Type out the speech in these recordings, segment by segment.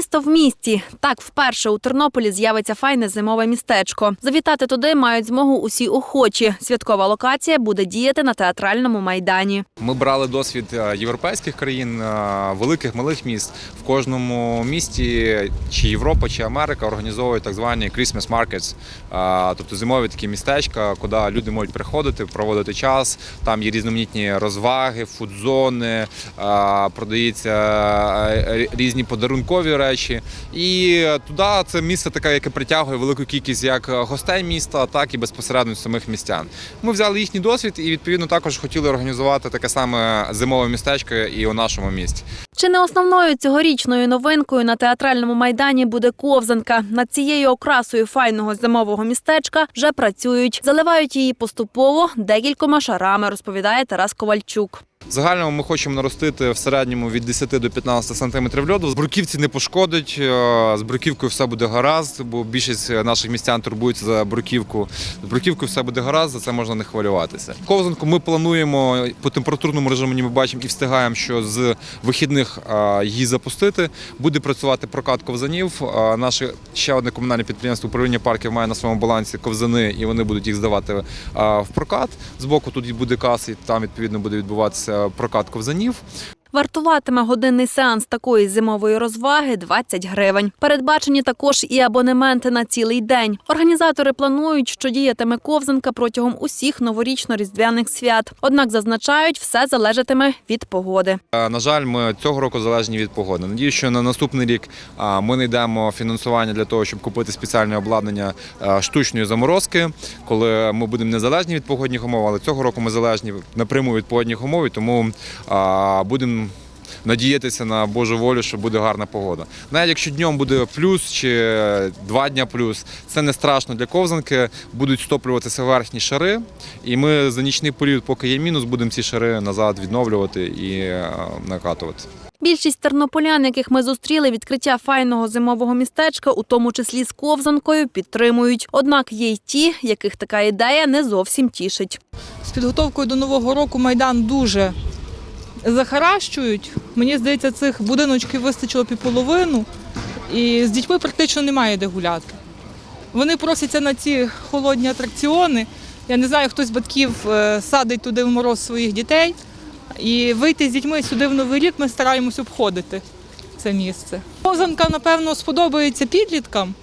is Місто в місті так вперше у Тернополі з'явиться файне зимове містечко. Завітати туди мають змогу усі охочі. Святкова локація буде діяти на театральному майдані. Ми брали досвід е, європейських країн, е, великих малих міст. В кожному місті, чи Європа, чи Америка організовують так звані Christmas markets, е, тобто зимові такі містечка, куди люди можуть приходити, проводити час. Там є різноманітні розваги, фудзони, продаються е, різні подарункові речі. І туди це місце таке, яке притягує велику кількість як гостей міста, так і безпосередньо самих містян. Ми взяли їхній досвід і відповідно також хотіли організувати таке саме зимове містечко і у нашому місті. Чи не основною цьогорічною новинкою на театральному майдані буде ковзанка? Над цією окрасою файного зимового містечка вже працюють. Заливають її поступово декількома шарами, розповідає Тарас Ковальчук. В загальному ми хочемо наростити в середньому від 10 до 15 сантиметрів льоду. З бруківці не пошкодить, е, з бруківкою все буде гаразд, бо більшість наших містян турбуються за бруківку. З бруківкою все буде гаразд, за це можна не хвилюватися. Ковзанку ми плануємо по температурному режиму, ми бачимо і встигаємо, що з вихідних е, її запустити. Буде працювати прокат ковзанів. Е, Наше ще одне комунальне підприємство управління парків має на своєму балансі ковзани, і вони будуть їх здавати в прокат. Збоку тут буде каса, і там відповідно буде відбуватися прокат ковзанів. Вартуватиме годинний сеанс такої зимової розваги 20 гривень. Передбачені також і абонементи на цілий день. Організатори планують, що діятиме ковзанка протягом усіх новорічно-різдвяних свят. Однак зазначають, все залежатиме від погоди. На жаль, ми цього року залежні від погоди. Надію, що на наступний рік ми знайдемо фінансування для того, щоб купити спеціальне обладнання штучної заморозки, коли ми будемо незалежні від погодних умов, але цього року ми залежні напряму від погодних умов, тому будемо. Надіятися на Божу волю, що буде гарна погода. Навіть якщо днем буде плюс чи два дня плюс, це не страшно для ковзанки. Будуть стоплюватися верхні шари, і ми за нічний період, поки є мінус, будемо ці шари назад відновлювати і е, накатувати. Більшість тернополян, яких ми зустріли, відкриття файного зимового містечка, у тому числі з ковзанкою, підтримують. Однак є й ті, яких така ідея не зовсім тішить. з підготовкою до нового року майдан дуже захаращують. Мені здається, цих будиночків вистачило півполовину, і з дітьми практично немає де гуляти. Вони просяться на ці холодні атракціони. Я не знаю, хтось з батьків е, садить туди в мороз своїх дітей. І вийти з дітьми сюди в Новий рік ми стараємось обходити це місце. Ковзанка, напевно, сподобається підліткам.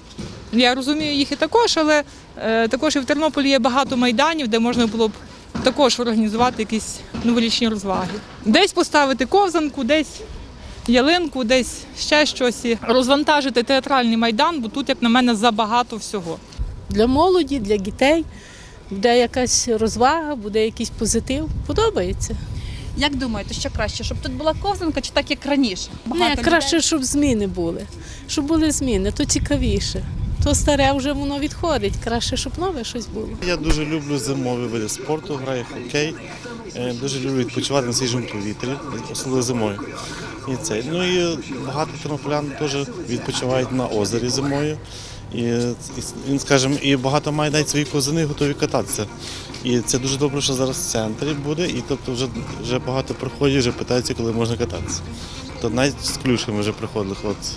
Я розумію їх і також, але е, також і в Тернополі є багато майданів, де можна було б також організувати якісь новорічні розваги. Десь поставити ковзанку, десь ялинку, десь ще щось. Розвантажити театральний майдан, бо тут, як на мене, забагато всього. для молоді, для дітей. Буде якась розвага, буде якийсь позитив. Подобається. Як думаєте, що краще, щоб тут була ковзанка чи так як раніше? Не, краще, щоб зміни були. Щоб були зміни, то цікавіше. То старе вже воно відходить. Краще, щоб нове щось було. Я дуже люблю зимові види спорту, граю хокей. Е, Дуже люблю відпочивати на свіжому повітрі, особливо зимою. І це. Ну і багато тернополян теж відпочивають на озері зимою. І, і, він, скажімо, і багато має навіть свої козини готові кататися. І це дуже добре, що зараз в центрі буде, і тобто вже, вже багато приходять, вже питаються, коли можна кататися. То навіть з ключками вже приходили хлопці.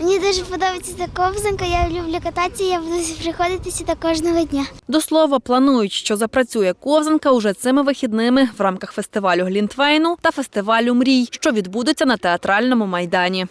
Мені дуже подобається ця ковзанка, я люблю кататися, я буду приходити сюди кожного дня. До слова, планують, що запрацює ковзанка уже цими вихідними в рамках фестивалю Глінтвейну та фестивалю Мрій, що відбудеться на театральному майдані.